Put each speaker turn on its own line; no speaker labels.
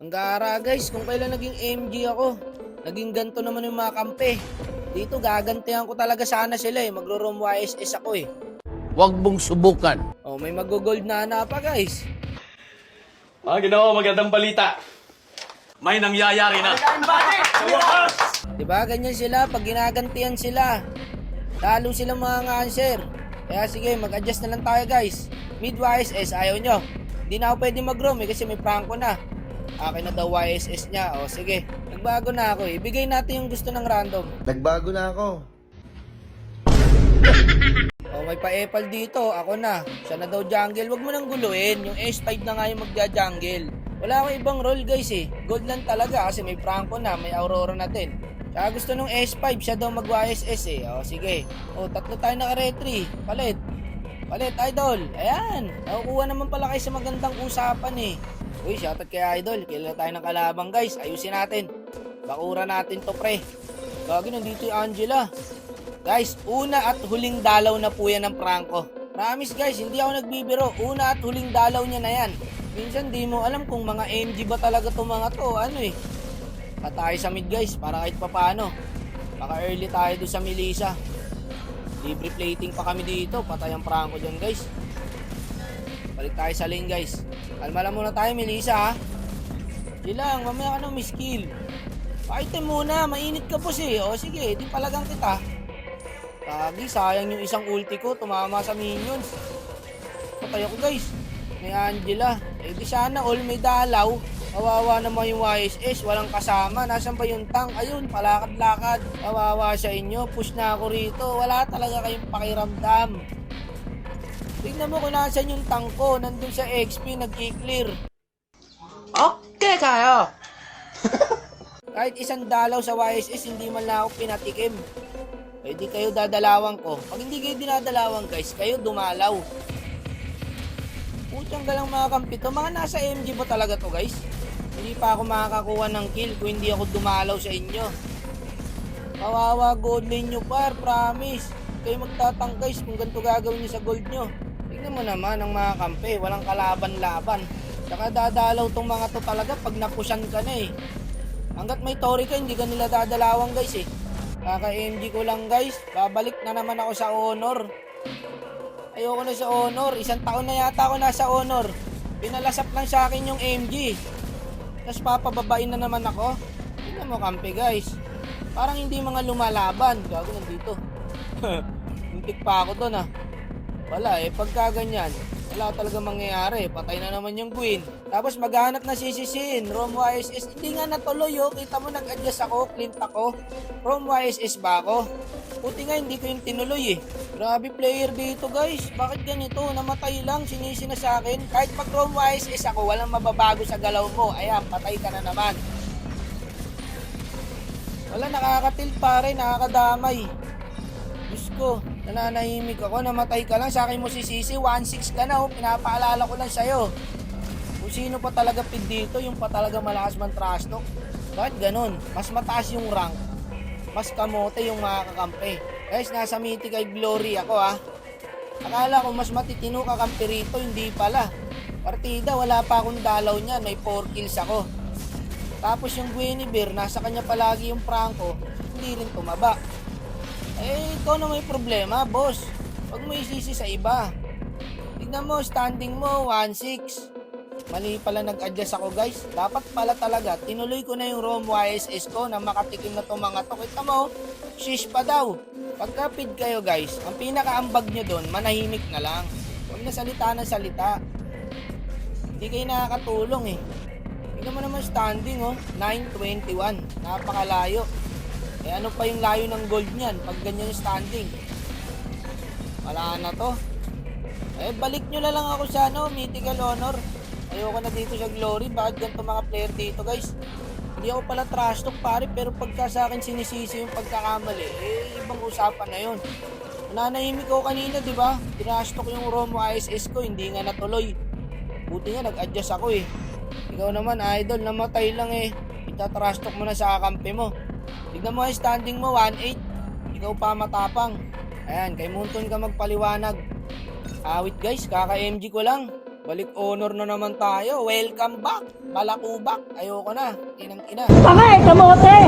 Ang gara guys, kung kailan naging MG ako, naging ganto naman yung mga kampe. Dito gagantihan ko talaga sana sila eh, magro-roam YSS ako eh.
Huwag mong subukan.
Oh, may mag-gold na na pa guys.
Ah, ginawa magandang balita. May nangyayari na.
Diba ganyan sila, pag ginagantihan sila, lalo silang mga answer. Kaya sige, mag-adjust na lang tayo guys. Mid YSS, ayaw nyo. Hindi na ako pwede mag-roam eh, kasi may pranko na. Akin na daw YSS niya. O sige, nagbago na ako eh. Ibigay natin yung gusto ng random.
Nagbago na ako.
O may pa-epal dito, ako na. Siya na daw jungle. Huwag mo nang guluhin. Yung S5 na nga yung magja-jungle. Wala akong ibang role guys eh. Gold lang talaga kasi may Franco na, may Aurora na din. Tsaka gusto nung S5, siya daw mag-YSS eh. O sige. O tatlo tayo naka-retry. Palit. Palit, idol. Ayan. Nakukuha naman pala kayo sa magandang usapan eh. Uy, shoutout kay idol. Kailan tayo ng kalabang guys. Ayusin natin. Bakura natin to pre. Gagi, nandito yung Angela. Guys, una at huling dalaw na po yan ng Franco. Promise guys, hindi ako nagbibiro. Una at huling dalaw niya na yan. Minsan di mo alam kung mga MG ba talaga to mga to. Ano eh. Patay sa mid guys, para kahit papano. Baka early tayo doon sa Melissa. Libre plating pa kami dito. Patay ang Franco dyan guys. Balik tayo sa lane guys. Kalma muna tayo Melissa ha. Di lang, mamaya ka na may skill. Item muna, mainit ka po eh. O sige, di palagang kita. Kagi, sayang yung isang ulti ko, tumama sa minions. Patay ako guys. May Angela. Eh di sana all may dalaw. Kawawa naman yung YSS, walang kasama. Nasaan ba yung tank? Ayun, palakad-lakad. Kawawa sa inyo, push na ako rito. Wala talaga kayong pakiramdam. Tignan mo kung nasan yung tank ko. Nandun sa XP, nag-clear.
Okay kayo.
Kahit isang dalaw sa YSS, hindi man lang ako pinatikim. Eh di kayo dadalawan ko. Pag hindi kayo dinadalawan guys, kayo dumalaw. Putang galang mga kampi to. Mga nasa MG ba talaga to guys? Hindi pa ako makakakuha ng kill kung hindi ako dumalaw sa inyo. Kawawa gold lane nyo par, promise. Kayo magtatang guys kung ganito gagawin nyo sa gold nyo. Tingnan mo naman ang mga kampi, walang kalaban-laban. Saka dadalaw tong mga to talaga pag napushan ka na eh. Hanggat may tori ka, hindi ka nila dadalawang guys eh. Kaka-MG ko lang guys. Babalik na naman ako sa honor. Ayoko na sa honor. Isang taon na yata ako nasa honor. Pinalasap lang sa akin yung MG. Tapos papababain na naman ako. Tingnan mo kampi guys. Parang hindi mga lumalaban. Gago nandito. Muntik pa ako doon ah. Wala eh. Pagka ganyan, wala talaga mangyayari. Patay na naman yung Queen. Tapos maghanap na sisisin. Rom YSS. Hindi nga natuloy oh. Kita mo nag-adjust ako. Clint ako. Rom YSS ba ako? Puti nga hindi ko yung tinuloy eh. Grabe player dito guys. Bakit ganito? Namatay lang. Sinisi na sa akin. Kahit pag Rom YSS ako, walang mababago sa galaw mo. Ayan, patay ka na naman. Wala, nakakatil pare. Nakakadamay. Diyos ko, nananahimik ako, namatay ka lang, sa akin mo sisisi, 1-6 ka na, oh, pinapaalala ko lang sa'yo. Kung sino pa talaga pid dito, yung pa talaga malakas man trash talk. Bakit ganun? Mas mataas yung rank, mas kamote yung mga kakampi. Guys, nasa Mythical Glory ako ah. Akala ko mas matitino kakampi rito, hindi pala. Partida, wala pa akong dalaw niyan, may 4 kills ako. Tapos yung Guinevere, nasa kanya palagi yung Franco, hindi rin tumaba. Eh, ikaw na may problema, boss. Huwag mo isisi sa iba. Tignan mo, standing mo, 1-6. Mali pala nag-adjust ako, guys. Dapat pala talaga, tinuloy ko na yung ROM YSS ko na makatikim na itong mga to. Kita mo, shish pa daw. Pagka feed kayo, guys, ang pinakaambag nyo doon, manahimik na lang. Huwag na salita ng salita. Hindi kayo nakakatulong eh. Tignan mo naman standing, oh. 921. Napakalayo. Eh ano pa yung layo ng gold niyan pag ganyan yung standing? Wala na to. Eh balik nyo na lang ako sa ano, Mythical Honor. Ayoko na dito sa Glory. Bakit ganito mga player dito guys? Hindi ako pala trash talk pare pero pagka sa akin sinisisi yung pagkakamali, eh ibang usapan na yun. Nanahimik ako kanina, di ba? Trash talk yung Romo ISS ko, hindi nga natuloy. Buti nga nag-adjust ako eh. Ikaw naman, idol, namatay lang eh. Ita-trash talk mo na sa kakampi mo. Tignan mo yung standing mo, 1-8. Ikaw pa matapang. Ayan, kay Munton ka magpaliwanag. Awit guys, kaka-MG ko lang. Balik honor na naman tayo. Welcome back. Balakubak. Ayoko na. Inang ina. Pangay, kamote!